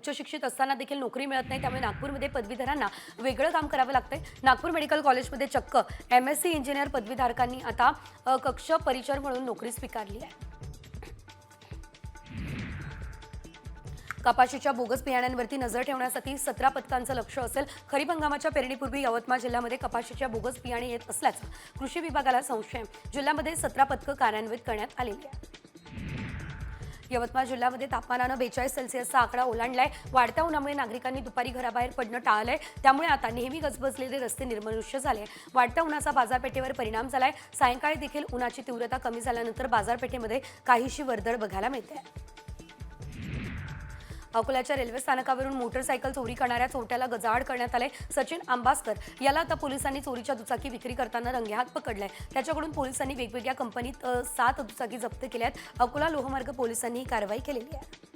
उच्च शिक्षित असताना देखील नोकरी मिळत नाही त्यामुळे नागपूरमध्ये पदवीधरांना वेगळं काम करावं लागतंय. नागपूर मेडिकल कॉलेजमध्ये चक्क एम एस सी इंजिनियर पदवीधारकांनी आता कक्ष परिचर म्हणून नोकरी स्वीकारली आहे. कपाशीच्या बोगस बियाण्यांवरती नजर ठेवण्यासाठी सतरा पथकांचं लक्ष असेल. खरीप हंगामाच्या पेरणीपूर्वी यवतमाळ जिल्ह्यामध्ये कपाशीच्या बोगस बियाणे येत असल्याचं कृषी विभागाला संशय. जिल्ह्यामध्ये सतरा पथकं कार्यान्वित करण्यात आलेली आहेत. यवतमाळ जिल्ह्यामध्ये तापमानानं बेचाळीस सेल्सिअसचा आकडा ओलांडलाय. वाढत्या उन्हामुळे नागरिकांनी दुपारी घराबाहेर पडणं टाळलंय. त्यामुळे आता नेहमी गजबजलेले रस्ते निर्मनुष्य झाले वाढत्या उन्हाचा बाजारपेठेवर परिणाम झालाय. सायंकाळी देखील उन्हाची तीव्रता कमी झाल्यानंतर बाजारपेठेमध्ये काहीशी वर्दळ बघायला मिळते अकोल्याच्या रेल्वे स्थानकावरून मोटरसायकल चोरी करणाऱ्या चोरट्याला गजाआड करण्यात आले सचिन आंबासकर याला आता पोलिसांनी चोरीच्या दुचाकी विक्री करताना रंगेहात पकडलाय. त्याच्याकडून पोलिसांनी वेगवेगळ्या कंपनीत सात दुचाकी जप्त केल्या आहेत अकोला लोहमार्ग पोलिसांनी ही कारवाई केलेली आहे.